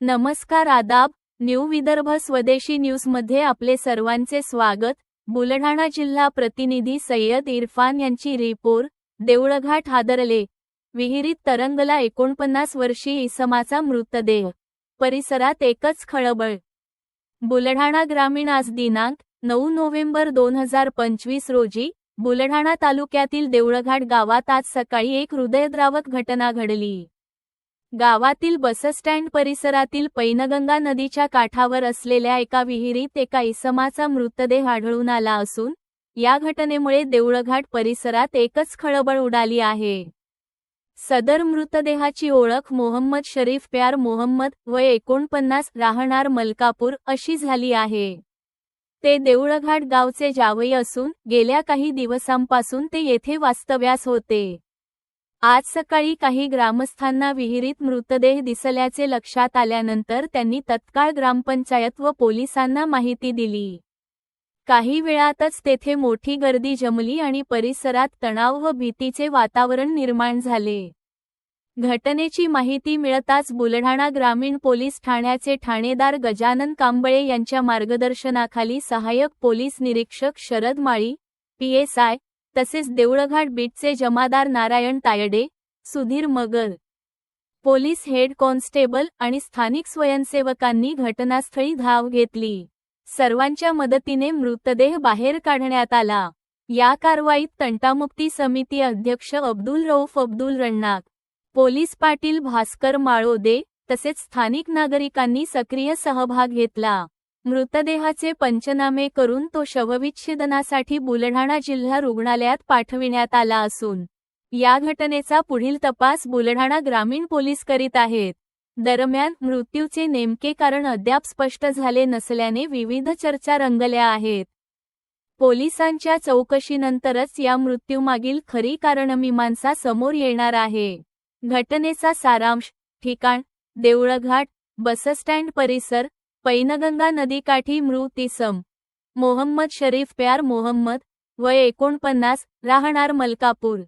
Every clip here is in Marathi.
नमस्कार आदाब न्यू विदर्भ स्वदेशी न्यूजमध्ये आपले सर्वांचे स्वागत. बुलढाणा जिल्हा प्रतिनिधी सय्यद इरफान यांची रिपोर्ट देऊळघाट हादरले. विहिरीत तरंगला एकोणपन्नास वर्षी इसमाचा मृतदेह. परिसरात एकच खळबळ. बुलढाणा ग्रामीण आज दिनांक नऊ नोव्हेंबर दोन हजार पंचवीस रोजी बुलढाणा तालुक्यातील देवळघाट गावात आज सकाळी एक हृदयद्रावक घटना घडली. गावातील बसस्टँड परिसरातील पैनगंगा नदीच्या काठावर असलेल्या एका विहिरीत एका इसमाचा मृतदेह आढळून आला असून या घटनेमुळे देवळघाट परिसरात एकच खळबळ उडाली आहे. सदर मृतदेहाची ओळख मोहम्मद शरीफ प्यार मोहम्मद वय एकोणपन्नास राहणार मलकापूर अशी झाली आहे. ते देऊळघाट गावचे जावई असून गेल्या काही दिवसांपासून ते येथे वास्तव्यास होते. आज सकाळी काही ग्रामस्थांना विहिरीत मृतदेह दिसल्याचे लक्षात आल्यानंतर त्यांनी तत्काळ ग्रामपंचायत व पोलिसांना माहिती दिली. काही वेळातच तेथे मोठी गर्दी जमली आणि परिसरात तणाव व भीतीचे वातावरण निर्माण झाले. घटनेची माहिती मिळताच बुलढाणा ग्रामीण पोलीस ठाण्याचे ठाणेदार गजानन कांबळे यांच्या मार्गदर्शनाखाली सहाय्यक पोलीस निरीक्षक शरद माळी पीएसआय तसेच देऊळघाट बीटचे जमादार Narayan Tayde Sudhir Magar police head constable आणि स्थानिक स्वयंसेवकांनी घटनास्थळी धाव घेतली. सर्वांच्या मदतीने मृतदेह बाहेर काढण्यात आला. या कारवाईत तंटामुक्ती समिती अध्यक्ष अब्दुल रऊफ अब्दुल रण्णाक पोलीस पाटील भास्कर माळोदे तसेच स्थानिक नागरिकांनी सक्रिय सहभाग घेतला. मृतदेहाचे पंचनामे करून तो शवविच्छेदनासाठी बुलढाणा जिल्हा रुग्णालयात पाठविण्यात आला असून या घटनेचा पुढील तपास बुलढाणा ग्रामीण पोलीस करीत आहेत. दरम्यान मृत्यूचे नेमके कारण अद्याप स्पष्ट झाले नसल्याने विविध चर्चा रंगल्या आहेत. पोलिसांच्या चौकशीनंतरच या मृत्यूमागील खरी कारणमीमांसा समोर येणार आहे. घटनेचा सारांश ठिकाण देऊळघाट बसस्टँड परिसर पैनगंगा नदीकाठी मृत इसम मोहम्मद शरीफ प्यार मोहम्मद वय एकोणपन्नास राहणार मलकापूर.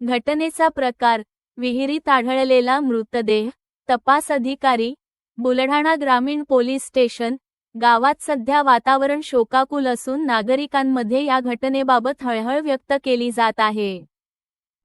घटनेचा प्रकार विहिरीत आढळलेला मृतदेह तपास अधिकारी बुलढाणा ग्रामीण पोलीस स्टेशन गावात सध्या वातावरण शोकाकुल असून नागरिकांमध्ये या घटनेबाबत हळहळ व्यक्त केली जात आहे.